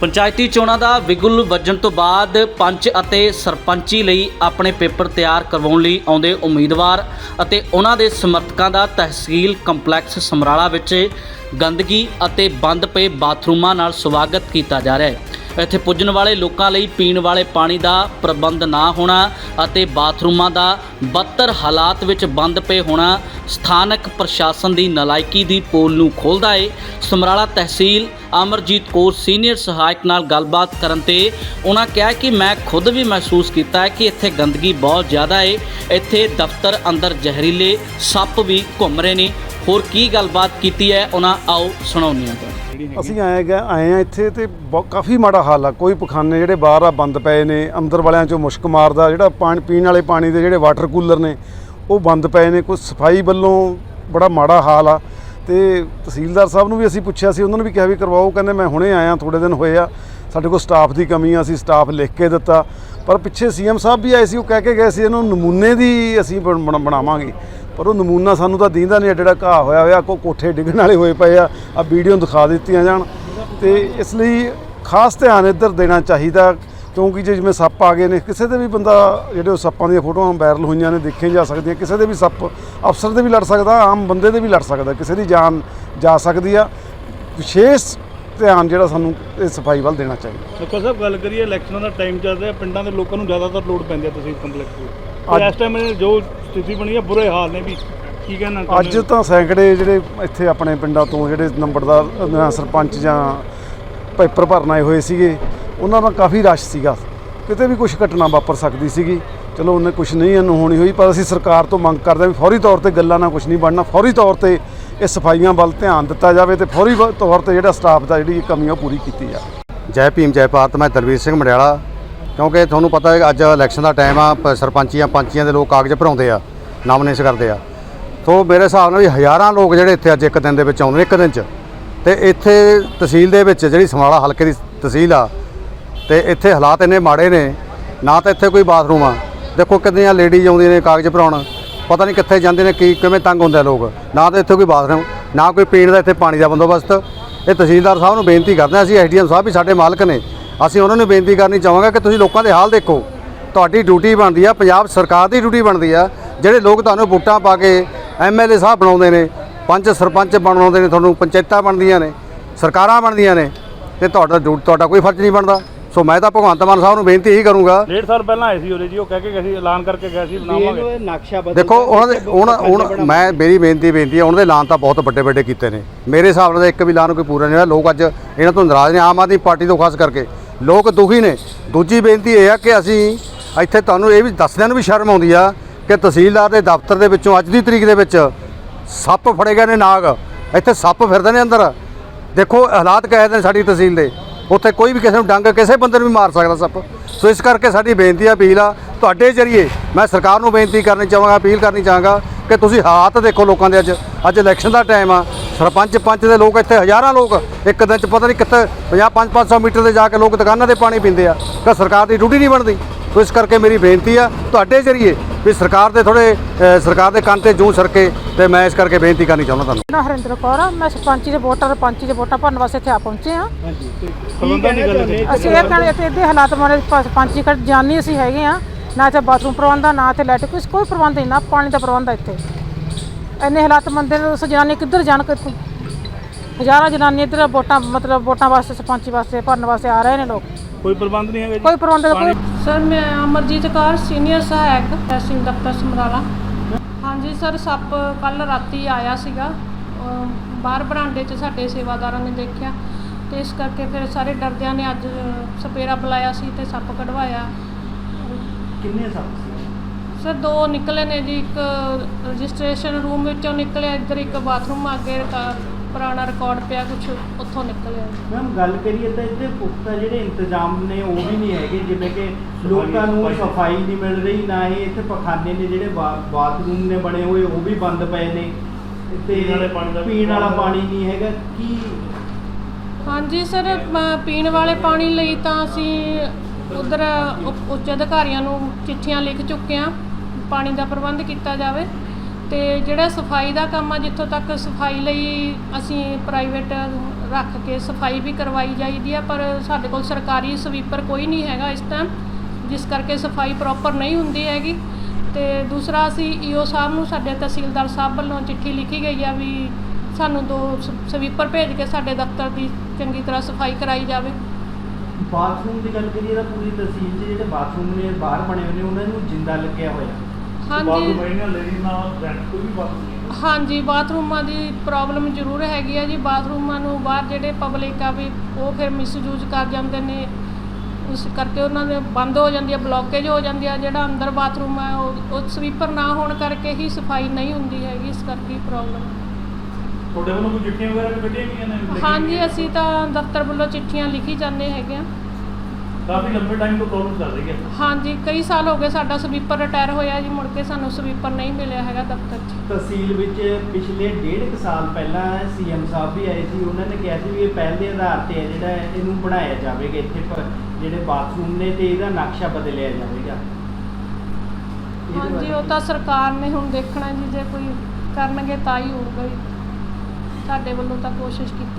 ਪੰਚਾਇਤੀ ਚੋਣਾਂ ਦਾ ਵਿਗੁਲ ਵੱਜਣ ਤੋਂ ਬਾਅਦ ਪੰਚ ਅਤੇ ਸਰਪੰਚੀ ਲਈ ਆਪਣੇ ਪੇਪਰ ਤਿਆਰ ਕਰਵਾਉਣ ਲਈ ਆਉਂਦੇ ਉਮੀਦਵਾਰ ਅਤੇ ਉਹਨਾਂ ਦੇ ਸਮਰਥਕਾਂ ਦਾ ਤਹਿਸੀਲ ਕੰਪਲੈਕਸ ਸਮਰਾਲਾ ਵਿੱਚ ਗੰਦਗੀ ਅਤੇ ਬੰਦ ਪਏ ਬਾਥਰੂਮਾਂ ਨਾਲ ਸਵਾਗਤ ਕੀਤਾ ਜਾ ਰਿਹਾ ਹੈ। ਇੱਥੇ ਪੁੱਜਣ ਵਾਲੇ ਲੋਕਾਂ ਲਈ ਪੀਣ ਵਾਲੇ ਪਾਣੀ ਦਾ ਪ੍ਰਬੰਧ ਨਾ ਹੋਣਾ ਅਤੇ ਬਾਥਰੂਮਾਂ ਦਾ ਬੱਤਰ ਹਾਲਾਤ ਵਿੱਚ ਬੰਦ ਪਏ ਹੋਣਾ ਸਥਾਨਕ ਪ੍ਰਸ਼ਾਸਨ ਦੀ ਨਲਾਇਕੀ ਦੀ ਪੋਲ ਨੂੰ ਖੋਲ੍ਹਦਾ ਏ। ਸਮਰਾਲਾ ਤਹਿਸੀਲ ਅਮਰਜੀਤ ਕੌਰ ਸੀਨੀਅਰ ਸਹਾਇਕ ਨਾਲ ਗੱਲਬਾਤ ਕਰਨ ਤੇ ਉਹਨਾਂ ਕਿਹਾ ਕਿ ਮੈਂ ਖੁਦ ਵੀ ਮਹਿਸੂਸ ਕੀਤਾ ਹੈ ਕਿ ਇੱਥੇ ਗੰਦਗੀ ਬਹੁਤ ਜ਼ਿਆਦਾ ਏ। ਇੱਥੇ ਦਫ਼ਤਰ ਅੰਦਰ ਜ਼ਹਿਰੀਲੇ ਸੱਪ ਵੀ ਘੁੰਮ ਰਹੇ ਨੇ। ਹੋਰ ਕੀ ਗੱਲਬਾਤ ਕੀਤੀ ਹੈ, ਉਹਨਾਂ ਆਓ ਸੁਣਾਉਂਦੇ ਹਾਂ ਤੁਹਾਨੂੰ। ਅਸੀਂ ਆਏ ਗਏ, ਆਏ ਆ ਇੱਥੇ ਤੇ ਬਹੁ- ਕਾਫੀ ਮਾੜਾ ਹਾਲ ਆ। ਕੋਈ ਪਖਾਨੇ ਜਿਹੜੇ ਬਾਹਰ ਆ ਬੰਦ ਪਏ ਨੇ, ਅੰਦਰ ਵਾਲਿਆਂ ਚੋਂ ਮੁਸ਼ਕ ਮਾਰਦਾ, ਜਿਹੜਾ ਪਾਣੀ, ਪੀਣ ਵਾਲੇ ਪਾਣੀ ਦੇ ਜਿਹੜੇ ਵਾਟਰ ਕੂਲਰ ਨੇ, ਉਹ ਬੰਦ ਪਏ ਨੇ। ਕੋਈ ਸਫ਼ਾਈ ਵੱਲੋਂ ਬੜਾ ਮਾੜਾ ਹਾਲ ਆ। ਤੇ ਤਹਿਸੀਲਦਾਰ ਸਾਹਿਬ ਨੂੰ ਵੀ ਅਸੀਂ ਪੁੱਛਿਆ ਸੀ, ਉਹਨਾਂ ਨੂੰ ਵੀ ਕਿਹਾ ਵੀ ਕਰਵਾਓ, ਕਹਿੰਦੇ ਮੈਂ ਹੁਣੇ ਆਇਆ ਥੋੜੇ ਦਿਨ ਹੋਏ ਆ। ਸਾਡੇ ਕੋਲ ਸਟਾਫ ਦੀ ਕਮੀ ਆ, ਅਸੀਂ ਸਟਾਫ ਲਿਖ ਕੇ ਦਿੱਤਾ। ਪਰ ਪਿੱਛੇ ਸੀਐਮ ਸਾਹਿਬ ਵੀ ਆਏ ਸੀ, ਉਹ ਕਹਿ ਕੇ ਗਏ ਸੀ, ਇਹਨੂੰ ਨਮੂਨੇ ਦੀ ਅਸੀਂ ਬਣ- ਬਣ- ਬਣਾਵਾਂਗੇ। ਪਰ ਉਹ ਨਮੂਨਾ ਸਾਨੂੰ ਤਾਂ ਦੀਂਦਾ ਨਹੀਂ ਜਿਹੜਾ ਘਾਹ ਹੋਇਆ ਹੋਇਆ ਕੋ ਕੋਠੇ ਡਿੱਗਣ ਵਾਲੇ ਹੋਏ ਪਏ ਆ ਆ ਵੀਡੀਓ ਦਿਖਾ ਦਿੱਤੀਆਂ ਜਾਣ। ਤੇ ਇਸ ਲਈ ਖਾਸ ਧਿਆਨ ਇੱਧਰ ਦੇਣਾ ਚਾਹੀਦਾ ਕਿਉਂਕਿ ਜੇ ਜਿਵੇਂ ਸੱਪ ਆ ਗਏ ਨੇ ਕਿਸੇ ਦੇ ਵੀ ਬੰਦਾ ਜਿਹੜੇ ਉਹ ਸੱਪਾਂ ਦੀਆਂ ਫੋਟੋਆਂ ਵਾਇਰਲ ਹੋਈਆਂ ਨੇ ਦੇਖੀਆਂ ਜਾ ਸਕਦੀਆਂ ਕਿਸੇ ਦੇ ਵੀ ਸੱਪ ਅਫਸਰ ਦੇ ਵੀ ਲੜ ਸਕਦਾ ਆਮ ਬੰਦੇ ਦੇ ਵੀ ਲੜ ਸਕਦਾ ਕਿਸੇ ਦੀ ਜਾਨ ਜਾ ਸਕਦੀ ਆ। ਵਿਸ਼ੇਸ਼ ਧਿਆਨ ਜਿਹੜਾ ਸਾਨੂੰ ਇਹ ਸਫ਼ਾਈ ਵੱਲ ਦੇਣਾ ਚਾਹੀਦਾ। ਲੋਕਾਂ ਸਾਹਿਬ ਗੱਲ ਕਰੀਏ ਇਲੈਕਸ਼ਨਾਂ ਦਾ ਟਾਈਮ ਚੱਲ ਰਿਹਾ ਪਿੰਡਾਂ ਦੇ ਲੋਕਾਂ ਨੂੰ ਜ਼ਿਆਦਾਤਰ ਲੋੜ ਪੈਂਦੀ ਹੈ ਤੁਸੀਂ ਕੰਪਲੈਕਸ ਅੱਜ- ਇਸ ਟਾਈਮ ਜੋ ਸਥਿਤੀ ਬਣੀ ਹੈ ਬੁਰੇ ਹਾਲ ਨੇ ਵੀ। ਕੀ ਕਹਿਣਾ ਚਾਹੁੰਦੇ ਅੱਜ ਹੋ? ਤਾਂ ਸੈਂਕੜੇ ਜਿਹੜੇ ਇੱਥੇ ਆਪਣੇ ਪਿੰਡਾਂ ਤੋਂ ਜਿਹੜੇ ਨੰਬਰਦਾਰ ਅਹ ਸਰਪੰਚ ਜਾਂ ਪੇਪਰ ਭਰਨ ਆਏ ਹੋਏ ਸੀਗੇ ਉਹਨਾਂ ਦਾ ਕਾਫੀ ਰਸ਼ ਸੀਗਾ। ਕਿਤੇ ਵੀ ਕੁਝ ਘਟਨਾ ਵਾਪਰ ਸਕਦੀ ਸੀਗੀ। ਚਲੋ ਉਹਨੇ ਕੁਝ ਨਹੀਂ ਇਹਨੂੰ ਹੋਣੀ ਹੋਈ ਪਰ ਅਸੀਂ ਸਰਕਾਰ ਤੋਂ ਮੰਗ ਕਰਦੇ ਹਾਂ ਵੀ ਫੌਰੀ ਤੌਰ ਤੇ ਗੱਲਾਂ ਨਾਲ ਕੁਝ ਨਹੀਂ ਬਣਨਾ। ਫੌਰੀ ਤੌਰ ਤੇ ਇਹ ਸਫਾਈਆਂ ਵੱਲ ਧਿਆਨ ਦਿੱਤਾ ਜਾਵੇ ਤੇ ਫੌਰੀ ਵ- ਤੌਰ ਤੇ ਜਿਹੜਾ ਸਟਾਫ ਦਾ ਜਿਹੜੀ ਕਮੀ ਆ ਉਹ ਪੂਰੀ ਕੀਤੀ ਜਾਵੇ। ਜੈ ਭੀਮ ਜੈ ਭਾਰਤ ਮੈਂ ਦਲਵੀਰ ਸਿੰਘ ਮੜਿਆਲਾ। ਕਿਉਂਕਿ ਤੁਹਾਨੂੰ ਪਤਾ ਹੈ ਅੱਜ ਇਲੈਕਸ਼ਨ ਦਾ ਟਾਈਮ ਆ, ਪ- ਸਰਪੰਚੀਆਂ ਪੰਚੀਆਂ ਦੇ ਲੋਕ ਕਾਗਜ਼ ਭਰਾਉਂਦੇ ਆ, ਨਾਮਨੇਸ ਕਰਦੇ ਆ। ਸੋ ਮੇਰੇ ਹਿਸਾਬ ਨਾਲ ਵੀ ਹਜ਼ਾਰਾਂ ਲੋਕ ਜਿਹੜੇ ਇੱਥੇ ਅੱਜ ਇੱਕ ਦਿਨ ਦੇ ਵਿੱਚ ਆਉਂਦੇ ਨੇ, ਇੱਕ ਦਿਨ 'ਚ। ਤੇ ਇੱਥੇ ਤਹਿਸੀਲ ਦੇ ਵਿੱਚ ਜਿਹੜੀ ਸਮਾਲਾ ਹਲਕੇ ਦੀ ਤਹਿਸੀਲ ਆ, ਤੇ ਇੱਥੇ ਹਾਲਾਤ ਇੰਨੇ ਮਾੜੇ ਨੇ, ਨਾ ਤਾਂ ਇੱਥੇ ਕੋਈ ਬਾਥਰੂਮ ਆ। ਦੇਖੋ ਕਿੰਨੀਆਂ ਲੇਡੀਜ਼ ਆਉਂਦੀਆਂ ਨੇ ਕਾਗਜ਼ ਭਰਾਉਣ, ਪਤਾ ਨਹੀਂ ਕਿੱਥੇ ਜਾਂਦੇ ਨੇ, ਕੀ, ਕਿਵੇਂ ਤੰਗ ਹੁੰਦੇ ਲੋਕ। ਨਾ ਤਾਂ ਇੱਥੇ ਕੋਈ ਬਾਥਰੂਮ, ਨਾ ਕੋਈ ਪੀਣ ਦਾ ਇੱਥੇ ਪਾਣੀ ਦਾ ਬੰਦੋਬਸਤ। ਇਹ ਤਹਿਸੀਲਦਾਰ ਸਾਹਿਬ ਨੂੰ ਬੇਨਤੀ ਕਰਦੇ ਹਾਂ ਅਸੀਂ ਐਸਡੀਐਮ ਸਾਹਿਬ ਵੀ ਸਾਡੇ ਮਾਲਕ ਨੇ ਅਸੀਂ ਉਹਨਾਂ ਨੂੰ ਬੇਨਤੀ ਕਰਨੀ ਚਾਹਾਂਗੇ ਕਿ ਤੁਸੀਂ ਲੋਕਾਂ ਦੇ ਹਾਲ ਦੇਖੋ। ਤੁਹਾਡੀ ਡਿਊਟੀ ਬਣਦੀ ਆ ਪੰਜਾਬ ਸਰਕਾਰ ਦੀ ਡਿਊਟੀ ਬਣਦੀ ਆ। ਜਿਹੜੇ ਲੋਕ ਤੁਹਾਨੂੰ ਵੋਟਾਂ ਪਾ ਕੇ ਐਮਐਲਏ ਸਾਹਿਬ ਬਣਾਉਂਦੇ ਨੇ ਪੰਚ ਸਰਪੰਚ ਬਣਾਉਂਦੇ ਨੇ ਤੁਹਾਨੂੰ ਪੰਚਾਇਤਾਂ ਬਣਦੀਆਂ ਨੇ ਸਰਕਾਰਾਂ ਬਣਦੀਆਂ ਨੇ ਤੇ ਤੁਹਾਡਾ ਡਿਊ- ਤੁਹਾਡਾ ਕੋਈ ਫਰਜ਼ ਨਹੀਂ ਬਣਦਾ। ਸੋ ਮੈਂ ਤਾਂ ਭਗਵੰਤ ਮਾਨ ਸਾਹਿਬ ਨੂੰ ਬੇਨਤੀ ਇਹੀ ਕਰੂੰਗਾ। ਡੇਢ ਸਾਲ ਪਹਿਲਾਂ ਆਏ ਸੀ ਉਰੇ ਜੀ ਉਹ ਕਹਿ ਕੇ ਗਏ ਸੀ ਐਲਾਨ ਕਰਕੇ ਗਏ ਸੀ ਬਣਾਵਾਂਗੇ। ਨਕਸ਼ਾ ਬਦਲ ਦੇਖੋ ਉਹਨਾਂ ਦੇ ਉਹਨਾਂ ਮੈਂ ਮੇਰੀ ਬੇਨਤੀ ਬੇਨਤੀ ਹੈ ਉਹਨਾਂ ਦੇ ਐਲਾਨ ਤਾਂ ਬਹੁਤ ਵੱਡੇ ਵੱਡੇ ਕੀਤੇ ਨੇ। ਮੇਰੇ ਹਿਸਾਬ ਨਾਲ ਤਾਂ ਇੱਕ ਵੀ ਐਲਾਨ ਕੋਈ ਪੂਰਾ ਨਹੀਂ ਹੋਇਆ। ਲੋਕ ਅੱਜ ਇਹਨਾਂ ਤੋਂ ਨਾਰਾਜ਼ ਨੇ ਆਮ ਆਦਮੀ ਪਾਰਟੀ ਤੋਂ ਖਾਸ ਕਰਕੇ। ਲੋਕ ਦੁਖੀ ਨੇ। ਦੂਜੀ ਬੇਨਤੀ ਇਹ ਆ ਕਿ ਅਸੀਂ ਇੱਥੇ ਤੁਹਾਨੂੰ ਇਹ ਵੀ ਦੱਸਦਿਆਂ ਨੂੰ ਵੀ ਸ਼ਰਮ ਆਉਂਦੀ ਆ ਕਿ ਤਹਿਸੀਲਦਾਰ ਦੇ ਦਫ਼ਤਰ ਦੇ ਵਿੱਚੋਂ ਅੱਜ ਦੀ ਤਰੀਕ ਦੇ ਵਿੱਚ ਸੱਪ ਫੜੇ ਗਏ ਨੇ ਨਾਗ। ਇੱਥੇ ਸੱਪ ਫਿਰਦੇ ਨੇ ਅੰਦਰ। ਦੇਖੋ, ਹਾਲਾਤ ਕਹੇ ਨੇ ਸਾਡੀ ਤਹਿਸੀਲ ਦੇ। ਉੱਥੇ ਕੋਈ ਵੀ ਕਿਸੇ ਨੂੰ ਡੰਗ, ਕਿਸੇ ਬੰਦੇ ਨੂੰ ਵੀ ਮਾਰ ਸਕਦਾ ਸੱਪ। ਸੋ ਇਸ ਕਰਕੇ ਸਾਡੀ ਬੇਨਤੀ ਆ, ਅਪੀਲ ਆ, ਤੁਹਾਡੇ ਜਰੀਏ ਮੈਂ ਸਰਕਾਰ ਨੂੰ ਬੇਨਤੀ ਕਰਨੀ ਚਾਹਾਂਗਾ, ਅਪੀਲ ਕਰਨੀ ਚਾਹਾਂਗਾ ਕਿ ਤੁਸੀਂ ਹਾਲਾਤ ਦੇਖੋ ਲੋਕਾਂ ਦੇ ਅੱਜ। ਅੱਜ ਇਲੈਕਸ਼ਨ ਦਾ ਟਾਈਮ ਆ। ਸਰਪੰਚ ਪੰਚ ਦੇ ਲੋਕ ਇੱਥੇ ਹਜ਼ਾਰਾਂ ਲੋਕ ਇੱਕ ਦਿਨ ਚ ਪਤਾ ਨਹੀਂ ਕਿੱਥੇ 50 5 500 ਮੀਟਰ ਤੇ ਜਾ ਕੇ ਲੋਕ ਦੁਕਾਨਾਂ ਤੇ ਪਾਣੀ ਪੀਂਦੇ ਆ। ਕਿ ਸਰਕਾਰ ਦੀ ਡਿਊਟੀ ਨਹੀਂ ਬਣਦੀ। ਸੋ ਇਸ ਕਰਕੇ ਮੇਰੀ ਬੇਨਤੀ ਆ ਤੁਹਾਡੇ ਜਰੀਏ ਵੀ ਸਰਕਾਰ ਦੇ ਥੋੜੇ ਸਰਕਾਰ ਦੇ ਕੰਨ ਤੇ ਜੂੰ ਸਰਕੇ ਤੇ ਮੈਂ ਇਸ ਕਰਕੇ ਬੇਨਤੀ ਕਰਨੀ ਚਾਹੁੰਦਾ ਤੁਹਾਨੂੰ। ਨਾ ਹਰਿੰਦਰ ਕੌਰ ਆ ਮੈਂ ਸਰਪੰਚੀ ਦੇ ਵੋਟਰ ਪੰਚੀ ਦੇ ਵੋਟਾਂ ਭਰਨ ਵਾਸਤੇ ਇੱਥੇ ਆ ਪਹੁੰਚੇ ਆ। ਤੇ ਅਸੀਂ ਇਹ ਕਹਿੰਦੇ ਇੱਥੇ ਇਹਦੇ ਹਾਲਾਤ ਮਾਰੇ ਪੰਚੀ ਕੱਢ ਜਾਣੀ ਅਸੀਂ ਹੈਗੇ ਆ ਨਾ ਇੱਥੇ ਬਾਥਰੂਮ ਪ੍ਰਬੰਧ ਆ ਨਾ ਇੱਥੇ ਲਾਈਟ ਕੋਈ ਪ੍ਰਬੰਧ ਨਹੀਂ ਨਾ ਪਾਣੀ ਦਾ ਪ੍ਰਬੰਧ ਇੱਥੇ। ਇੰਨੇ ਹਾਲਾਤ ਮੰਦੇ ਨੇ ਉਸ ਜਨਾਨੀ ਕਿੱਧਰ ਜਾਣ ਕਿੱਥੋਂ ਹਜ਼ਾਰਾਂ ਜਨਾਨੀ ਇੱਧਰ ਵੋਟਾਂ ਮਤਲਬ ਵੋਟਾਂ ਵਾਸਤੇ ਸਰਪੰਚੀ ਵਾਸਤੇ ਭਰਨ ਵਾਸਤੇ ਆ ਰਹੇ ਨੇ ਲੋਕ। ਕੋਈ ਪ੍ਰਬੰਧ ਨਹੀਂ ਹੈਗਾ ਜੀ? ਕੋਈ ਪ੍ਰਬੰਧ ਕੋਈ ਸਰ ਮੈਂ ਅਮਰਜੀਤ ਕੌਰ ਸੀਨੀਅਰ ਸਹਾਇਕ ਤਹਿਸੀਲ ਦਫ਼ਤਰ ਸਮਰਾਲਾ। ਹਾਂਜੀ ਸਰ ਸੱਪ ਕੱਲ ਰਾਤੀ ਆਇਆ ਸੀਗਾ। ਬਾਹਰ ਬਰਾਂਡੇ 'ਚ ਸਾਡੇ ਸੇਵਾਦਾਰਾਂ ਨੇ ਦੇਖਿਆ। ਤੇ ਇਸ ਕਰਕੇ ਫਿਰ ਸਾਰੇ ਡਰਦਿਆਂ ਨੇ ਅੱਜ ਸਪੇਰਾ ਬੁਲਾਇਆ ਸੀ ਤੇ ਸੱਪ ਕਢਵਾਇਆ। ਕਿੰਨੇ ਸੱਪ ਸਰ ਦੋ ਨਿਕਲੇ ਨੇ ਜੀ ਇੱਕ ਰਜਿਸਟ੍ਰੇਸ਼ਨ ਰੂਮ ਵਿੱਚੋਂ ਨਿਕਲਿਆ ਇੱਧਰ ਇੱਕ ਬਾਥਰੂਮ ਅੱਗੇ ਰਿਕਾ- ਪੁਰਾਣਾ ਰਿਕਾਰਡ ਪਿਆ ਕੁਝ ਉੱਥੋਂ ਨਿਕਲਿਆ। ਮੈਮ ਗੱਲ ਕਰੀਏ ਤਾਂ ਇੱਥੇ ਪੁਖਤਾ ਜਿਹੜੇ ਇੰਤਜ਼ਾਮ ਨੇ ਉਹ ਵੀ ਨਹੀਂ ਹੈਗੇ ਜਿਵੇਂ ਕਿ ਲੋਕਾਂ ਨੂੰ ਸਫ਼ਾਈ ਨਹੀਂ ਮਿਲ ਰਹੀ ਨਾ ਹੀ ਇੱਥੇ ਪਖਾਨੇ ਨੇ ਜਿਹੜੇ ਬਾ- ਬਾਥਰੂਮ ਨੇ ਬਣੇ ਹੋਏ ਉਹ ਵੀ ਬੰਦ ਪਏ ਨੇ। ਤੇ ਪੀਣ ਵਾਲੇ ਪਾਣੀ ਦਾ ਵੀ ਪੀਣ ਵਾਲਾ ਪਾਣੀ ਨਹੀਂ ਹੈਗਾ ਕੀ ਹਾਂਜੀ ਸਰ ਮ- ਪੀਣ ਵਾਲੇ ਪਾਣੀ ਲਈ ਤਾਂ ਅਸੀਂ ਉਧਰ ਉੱਚ ਅਧਿਕਾਰੀਆਂ ਨੂੰ ਚਿੱਠੀਆਂ ਲਿਖ ਚੁੱਕੇ ਹਾਂ। ਪਾਣੀ ਦਾ ਪ੍ਰਬੰਧ ਕੀਤਾ ਜਾਵੇ ਤੇ ਜਿਹੜਾ ਸਫ਼ਾਈ ਦਾ ਕੰਮ ਆ, ਜਿੱਥੋਂ ਤੱਕ ਸਫ਼ਾਈ ਲਈ ਅਸੀਂ ਪ੍ਰਾਈਵੇਟ ਰੱਖ ਕੇ ਸਫ਼ਾਈ ਵੀ ਕਰਵਾਈ ਜਾਈਦੀ ਆ, ਪਰ ਸਾਡੇ ਕੋਲ ਸਰਕਾਰੀ ਸਵੀਪਰ ਕੋਈ ਨਹੀਂ ਹੈਗਾ ਇਸ ਟਾਈਮ ਜਿਸ ਕਰਕੇ ਸਫ਼ਾਈ ਪ੍ਰੋਪਰ ਨਹੀਂ ਹੁੰਦੀ ਹੈਗੀ। ਤੇ ਦੂਸਰਾ ਅਸੀਂ ਈਓ ਸਾਹਿਬ ਨੂੰ, ਸਾਡੇ ਤਹਿਸੀਲਦਾਰ ਸਾਹਿਬ ਵੱਲੋਂ ਚਿੱਠੀ ਲਿਖੀ ਗਈ ਆ ਵੀ ਸਾਨੂੰ ਦੋ ਸ- ਸਵੀਪਰ ਭੇਜ ਕੇ ਸਾਡੇ ਦਫ਼ਤਰ ਦੀ ਚੰਗੀ ਤਰ੍ਹਾਂ ਸਫ਼ਾਈ ਕਰਾਈ ਜਾਵੇ। ਬਾਥਰੂਮ ਦੀ ਗੱਲ ਕਰੀਏ ਤਾਂ ਪੂਰੀ ਤਹਿਸੀਲ 'ਚ ਜਿਹੜੇ ਬਾਥਰੂਮ ਨੇ, ਬਾਹਰ ਬਣੇ ਹੋਏ ਨੇ, ਉਹਨਾਂ ਨੂੰ ਜਿੰਦਾ ਲੱਗਿਆ ਹੋਇਆ। ਹਾਂਜੀ। ਬਾਥਰੂਮ ਇਹਨਾਂ ਲੇਡੀ ਨਾਲ ਰੈਂਟ ਕੋਈ ਵੀ ਬਾਥਰੂਮ ਨਹੀਂ ਹਾਂਜੀ ਬਾਥਰੂਮਾਂ ਦੀ ਪ੍ਰੋਬਲਮ ਜ਼ਰੂਰ ਹੈਗੀ ਆ ਜੀ। ਬਾਥਰੂਮਾਂ ਨੂੰ ਬਾਹਰ ਜਿਹੜੇ ਪਬਲਿਕ ਆ ਵੀ ਉਹ ਫਿਰ ਮਿਸਯੂਜ਼ ਕਰ ਜਾਂਦੇ ਨੇ। ਉਸ ਕਰਕੇ ਉਹਨਾਂ ਦੇ ਬੰਦ ਹੋ ਜਾਂਦੀ ਆ ਬਲੌਕੇਜ ਹੋ ਜਾਂਦੀ ਆ। ਜਿਹੜਾ ਅੰਦਰ ਬਾਥਰੂਮ ਆ ਉਹ ਉਹ ਸਵੀਪਰ ਨਾ ਹੋਣ ਕਰਕੇ ਹੀ ਸਫ਼ਾਈ ਨਹੀਂ ਹੁੰਦੀ ਹੈਗੀ। ਇਸ ਕਰਕੇ ਪ੍ਰੋਬਲਮ। ਤੁਹਾਡੇ ਵੱਲੋਂ ਕੋਈ ਚਿੱਠੀਆਂ ਵਗੈਰਾ ਵੀ ਕੱਢੀਆਂ ਗਈਆਂ ਨੇ? ਲਿਖੀਆਂ ਹਾਂਜੀ? ਅਸੀਂ ਤਾਂ ਦਫ਼ਤਰ ਵੱਲੋਂ ਚਿੱਠੀਆਂ ਲਿਖੀ ਜਾਂਦੇ ਹੈਗੇ ਆ। ਕਾਫੀ ਲੰਬੇ ਟਾਈਮ ਤੋਂ ਪ੍ਰੋਬਲਮ ਚੱਲ ਰਹੀ ਹੈ। ਹਾਂਜੀ ਕਈ ਸਾਲ ਹੋ ਗਏ ਸਾਡਾ ਸਵੀਪਰ ਰਿਟਾਇਰ ਹੋਇਆ ਜੀ ਮੁੜ ਕੇ ਸਾਨੂੰ ਸਵੀਪਰ ਨਹੀਂ ਮਿਲਿਆ ਹੈਗਾ ਦਫ਼ਤਰ 'ਚ। ਤਹਿਸੀਲ ਵਿੱਚ ਪਿਛਲੇ ਡੇਢ ਕੁ ਸਾਲ ਪਹਿਲਾਂ ਸੀਐਮ ਸਾਹਿਬ ਵੀ ਆਏ ਸੀ ਉਹਨਾਂ ਨੇ ਕਿਹਾ ਸੀ ਵੀ ਇਹ ਪਹਿਲੇ ਆਧਾਰ ਤੇ ਹੈ ਜਿਹੜਾ ਇਹਨੂੰ ਬਣਾਇਆ ਜਾਵੇਗਾ ਇੱਥੇ ਪਰ ਜਿਹੜੇ ਬਾਥਰੂਮ ਨੇ ਤੇ ਇਹਦਾ ਨਕਸ਼ਾ ਬਦਲਿਆ ਜਾਵੇਗਾ। ਇਹਦੇ ਹਾਂਜੀ ਬਾਰੇ ਉਹ ਤਾਂ ਸਰਕਾਰ ਨੇ ਹੁਣ ਦੇਖਣਾ ਜੀ ਜੇ ਕੋਈ ਕਰਨਗੇ ਤਾਂ ਹੀ ਹੋਊਗਾ ਜੀ। ਸਾਡੇ ਵੱਲੋਂ ਤਾਂ ਕੋਸ਼ਿਸ਼ ਕੀਤੀ